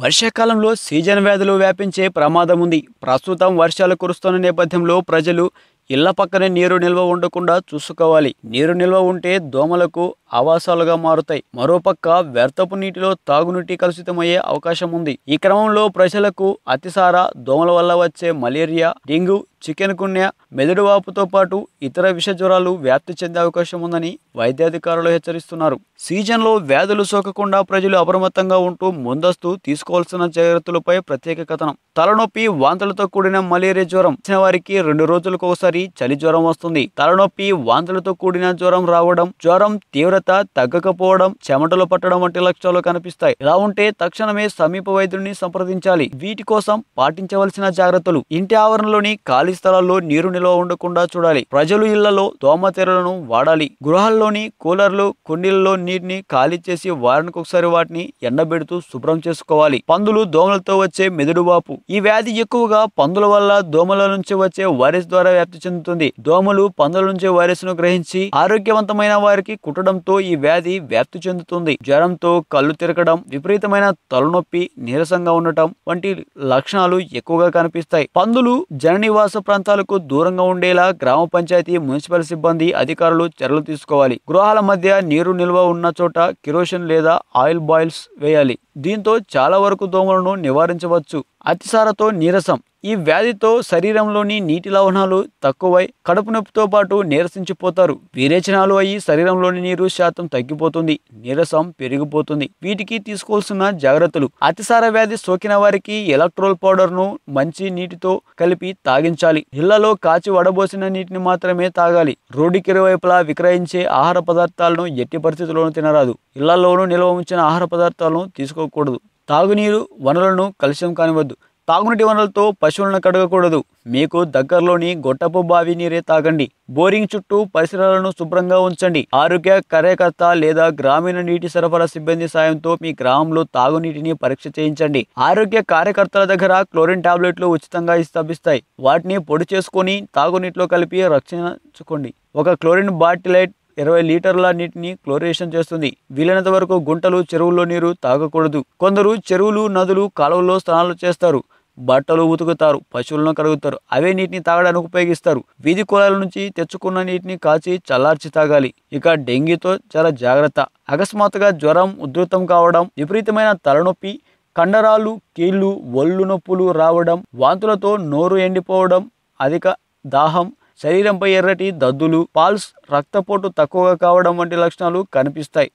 వర్షాకాలంలో సీజన్ వ్యాధులు వ్యాపించే ప్రమాదం ఉంది ప్రస్తుతం వర్షాలు కురుస్తున్న నేపథ్యంలో ప్రజలు ఇళ్ళ పక్కనే నీరు నిల్వ ఉండకుండా చూసుకోవాలి. నీరు నిల్వ ఉంటే దోమలకు ఆవాసాలుగా మారుతాయి. మరోపక్క వ్యర్థపు నీటిలో తాగునీటి కలుషితమయ్యే అవకాశం ఉంది ఈ క్రమంలో ప్రజలకు అతిసార దోమల వల్ల వచ్చే మలేరియా డెంగ్యూ చికెన్ కున్య మెదడు వాపుతో పాటు ఇతర విష జ్వరాలు వ్యాప్తి చెందే అవకాశం ఉందని వైద్యాధికారులు హెచ్చరిస్తున్నారు. సీజన్లో వ్యాధులు సోకకుండా ప్రజలు అప్రమత్తంగా ఉంటూ ముందస్తు తీసుకోవాల్సిన జాగ్రత్తలపై ప్రత్యేక కథనం. తలనొప్పి వాంతులతో కూడిన మలేరియా జ్వరం. వచ్చిన వారికి రెండు రోజులకు ఒకసారి చలి జ్వరం వస్తుంది. తలనొప్పి వాంతులతో కూడిన జ్వరం రావడం జ్వరం తీవ్రత తగ్గకపోవడం చెమటలు పట్టడం వంటి లక్షణాలు కనిపిస్తాయి. ఇలా ఉంటే తక్షణమే సమీప వైద్యుడిని సంప్రదించాలి. వీటి కోసం పాటించవలసిన జాగ్రత్తలు. ఇంటి ఆవరణలోని ఖాళీ స్థలాల్లో నీరు నిల్వ ఉండకుండా చూడాలి. ప్రజలు ఇళ్ళలో దోమతెరలను వాడాలి. గృహాల్లోని కూలర్లు కుండీలలో నీటిని ఖాళీ చేసి వారానికి ఒకసారి వాటిని ఎండబెడుతూ శుభ్రం చేసుకోవాలి. పందులు దోమలతో వచ్చే మెదడువాపు ఈ వ్యాధి ఎక్కువగా పందుల వల్ల దోమల నుంచి వచ్చే వైరస్ ద్వారా వ్యాప్తి చెందుతుంది. దోమలు పందుల నుంచి వైరస్ను గ్రహించి ఆరోగ్యవంతమైన వారికి కుట్టడంతో ఈ వ్యాధి వ్యాప్తి చెందుతుంది. జ్వరంతో కళ్ళు తిరగడం విపరీతమైన తలనొప్పి నీరసంగా ఉండటం వంటి లక్షణాలు ఎక్కువగా కనిపిస్తాయి. పందులు జననివాస ప్రాంతాలకు దూరంగా ఉండేలా గ్రామ పంచాయతీ మున్సిపల్ సిబ్బంది అధికారులు చర్యలు తీసుకోవాలి. గృహాల మధ్య నీరు నిల్వ ఉన్న చోట కిరోసిన్ లేదా ఆయిల్ బాయిల్స్ వేయాలి. దీంతో చాలా వరకు దోమలను నివారించవచ్చు. అతిసారతో నీరసం. ఈ వ్యాధితో శరీరంలోని నీటి లవణాలు తక్కువై కడుపు నొప్పితో పాటు నీరసించిపోతారు. విరేచనాలు అయ్యి శరీరంలోని నీరు శాతం తగ్గిపోతుంది. నీరసం పెరిగిపోతుంది. వీటికి తీసుకోవాల్సిన జాగ్రత్తలు. అతిసార వ్యాధి సోకిన వారికి ఎలక్ట్రోల్ పౌడర్ను మంచి నీటితో కలిపి తాగించాలి. ఇళ్ళలో కాచి వడబోసిన నీటిని మాత్రమే తాగాలి. రోడ్డుకి ఇరువైపులా విక్రయించే ఆహార పదార్థాలను ఎట్టి పరిస్థితుల్లోనూ తినరాదు. ఇళ్ళలోనూ నిల్వ ఉంచిన ఆహార పదార్థాలను తీసుకో కడగకూడదు తాగునీరు వనరులను కలుషితం కానివద్దు తాగునీటి వనరులతో పశువులను కడగకూడదు. మీకు దగ్గరలోని గొట్టపు బావి నీరే తాగండి. బోరింగ్ చుట్టూ పరిసరాలను శుభ్రంగా ఉంచండి. ఆరోగ్య కార్యకర్త లేదా గ్రామీణ నీటి సరఫరా సిబ్బంది సాయంతో మీ గ్రామంలో తాగునీటిని పరీక్ష చేయించండి. ఆరోగ్య కార్యకర్తల దగ్గర క్లోరిన్ టాబ్లెట్లు ఉచితంగా స్థాపిస్తాయి. వాటిని పొడి చేసుకొని తాగునీటిలో కలిపి రక్షించుకోండి. ఒక క్లోరిన్ బాటిలైట్ ఇరవై లీటర్ల నీటిని క్లోరేషన్ చేస్తుంది. వీలైనంత వరకు గుంటలు చెరువుల్లో నీరు తాగకూడదు. కొందరు చెరువులు నదులు కాలువల్లో స్నానాలు చేస్తారు. బట్టలు ఉతుకుతారు పశువులను కడుగుతారు. అవే నీటిని తాగడానికి ఉపయోగిస్తారు. వీధి కులాల నుంచి తెచ్చుకున్న నీటిని కాచి చల్లార్చి తాగాలి. ఇక డెంగీతో చాలా జాగ్రత్త. అకస్మాత్తుగా జ్వరం ఉధృతం కావడం విపరీతమైన తలనొప్పి కండరాలు కీళ్ళు ఒళ్ళు నొప్పులు రావడం వాంతులతో నోరు ఎండిపోవడం అధిక దాహం శరీరంపై ఎర్రటి దద్దులు పాల్స్ రక్తపోటు తక్కువగా కావడం వంటి లక్షణాలు కనిపిస్తాయి.